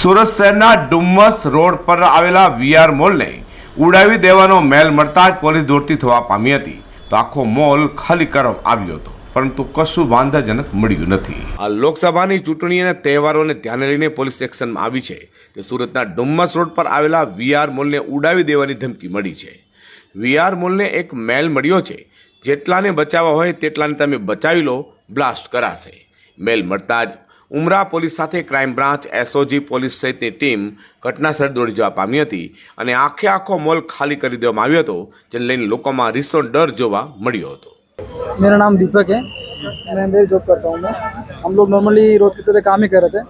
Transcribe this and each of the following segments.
સુરત શહેરના ડુમ્મસ રોડ પર આવેલા વીઆર મોલને ઉડાવી દેવાનો મેલ મળતા જ પોલીસ દોડતી થવા પામી હતી. તો આખો મોલ ખાલી કરવામાં આવ્યો હતો, પરંતુ કશું વાંધાજનક મળ્યું નથી. આ લોકસભાની ચૂંટણી અને તહેવારોને ધ્યાને લઈને પોલીસ એક્શનમાં આવી છે તે સુરતના ડુમ્મસ રોડ પર આવેલા વીઆર મોલને ઉડાવી દેવાની ધમકી મળી છે. વીઆર મોલને એક મેલ મળ્યો છે, જેટલાને બચાવવા હોય તેટલાને તમે બચાવી લો, બ્લાસ્ટ કરાશે. મેલ મળતા જ ઉમરા પોલીસ સાથે ક્રાઇમ બ્રાન્ચ એસઓજી પોલીસ સહિતની ટીમ ઘટનાસ્થળ દોડી જવા પામી હતી અને આખે આખો મોલ ખાલી કરી દેવામાં આવ્યો હતો જેને લઈને લોકોમાં રીસો ડર જોવા મળ્યો હતો मेरा नाम दीपक है मैं अंदर जॉब करता हूँ मैं हम लोग नॉर्मली रोज की तरह काम ही कर रहे थे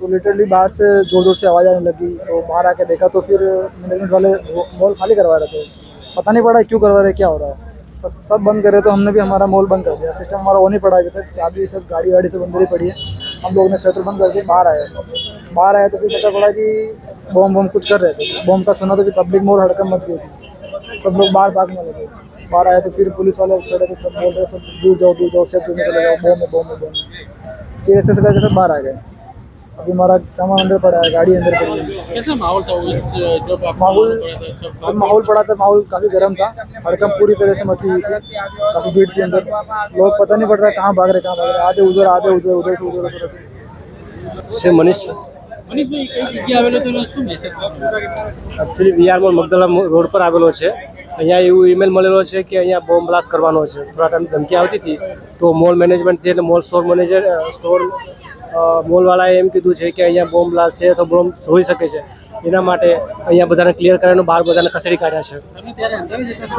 तो लिटरली बाहर से जोर जोर से आवाज़ आने लगी तो बाहर आके देखा तो फिर मैनेजमेंट वाले मॉल खाली करवा रहे थे पता नहीं पड़ा क्यों करवा रहे क्या हो रहा है सब सब बंद कर रहे तो हमने भी हमारा मॉल बंद कर दिया सिस्टम हमारा ऑन ही पड़ा अभी तक चाबी सब गाड़ी वाड़ी सब अंदर ही पड़ी है हम लोगों ने शटर बंद करके बाहर आए बाहर आए तो फिर पता पड़ा कि बॉम्ब बॉम्ब कुछ कर रहे थे बॉम्ब का सुना तो कि पब्लिक मोर हड़कम मच गई थी सब लोग बाहर भागने लगे बाहर आए तो फिर पुलिस वाले खड़े थे सब बोल रहे सब दूर जाओ दूर जाओ सब दूर निकल जाओ बॉम्ब है बॉम्ब है बॉम्ब है। फिर ऐसे ऐसे करके सब बाहर आ गए अभी हमारा सामान अंदर पड़ा है गाड़ी अंदर पड़ी है कैसा माहौल था उस जब आप माहौल पड़े थे सब जब माहौल पड़ा था माहौल काफ़ी गर्म था हड़कम पूरी तरह से मची हुई थी काफ़ी भीड़ थी अंदर लोग पता नहीं पड़ रहा कहाँ भाग रहे कहाँ भाग रहे आधे उधर आधे उधर उधर से उधर उधर છે મનીષ મનીષભાઈ કઈ જગ્યા આવેલો તો એને શું message actually VR mall Magdalla મો- રોડ પર આવેલો છે અહીંયા એવું ઈમેલ મળેલો છે કે અહીંયા બોમ્બ બ્લાસ્ટ કરવાનો છે. થોડા ટાઈમ ધમકી આવતી હતી તો મોલ મેનેજમેન્ટથી એટલે મોલ સ્ટોર મેનેજર સ્ટોર મોલવાળાએ એમ કીધું છે કે અહીંયા બોમ્બ બ્લાસ્ટ છે તો બોમ્બ હોઈ શકે છે. એના માટે અહીંયા બધાને ક્લિયર કરાવીને બહાર બધાને ખસેડી કાઢ્યા છે.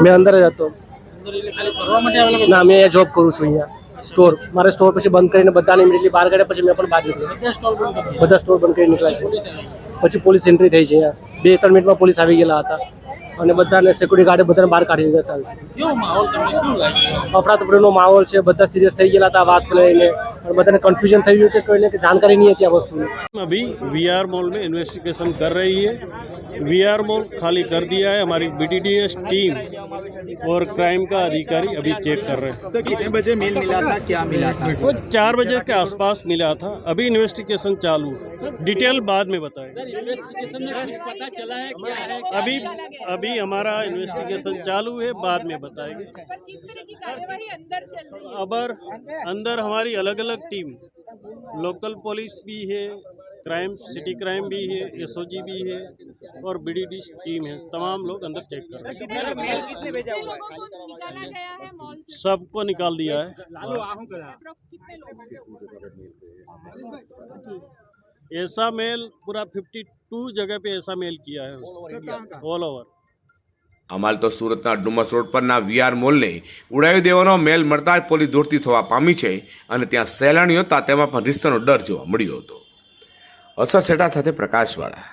મેં અંદર જ હતો. ના મેં અહીંયા જોબ કરું છું અહીંયા. સ્ટોર મારે સ્ટોર પછી બંધ કરીને બધાને ઇમિડિયટલી બહાર કાઢ્યા પછી મેં પણ બહાર નીકળ્યો. બધા સ્ટોર બંધ કરી નીકળ્યા છે. પછી પોલીસ એન્ટ્રી થઈ છે અહીંયા. બે ત્રણ મિનિટમાં પોલીસ આવી ગયેલા હતા. અને બધાને સિક્યુરિટી ગાર્ડે બધાને બહાર કાઢી દીધા હતા કેવો માહોલ તમને કેવું લાગ્યું અફરાતફરીનો માહોલ છે બધા સિરિયસ થઈ ગયેલા હતા આ વાત લઈને અને બધાને કન્ફ્યુઝન થઈ ગયું કે કોઈને કે જાણકારી નહીં હતી આ વસ્તુની अभी वी आर मॉल में इन्वेस्टिगेशन कर रही है वी आर मॉल खाली कर दिया है हमारी बीटीडीएस टीम और क्राइम का अधिकारी अभी चेक कर रहे हैं। सर कितने बजे मेल मिला था क्या मिला था? वो चार बजे के आसपास मिला था। अभी इन्वेस्टिगेशन चालू डिटेल बाद में बताएँगे। इन्वेस्टिगेशन में कुछ पता चला है क्या है अभी अभी हमारा इन्वेस्टिगेशन चालू है बाद में बताएँगे। पर किस तरह की कार्यवाही अंदर चल रही है? अबर अंदर हमारी अलग अलग टीम लोकल पुलिस भी है क्राइम सिटी क्राइम भी है एसओजी भी है और बीडीडी टीम है तमाम लोग अंदर चेक कर रहे हैं कितने लोगों को निकाला गया है मॉल से सबको निकाल दिया है अप्रॉक्स कितने लोग ऐसा मेल पूरा 52 जगह पे ऐसा मेल किया है ऑल ओवर અમાલ તો સુરતના ડુમસ રોડ પરના વીઆર મોલને ઉડાવી દેવાનો મેલ મળતા જ પોલીસ દોડતી થવા પામી છે અને ત્યાં સહેલાણીઓ હતા તેમાં પણ રિશ્તાનો ડર જોવા મળ્યો હતો અસર સેટા સાથે પ્રકાશવાળા.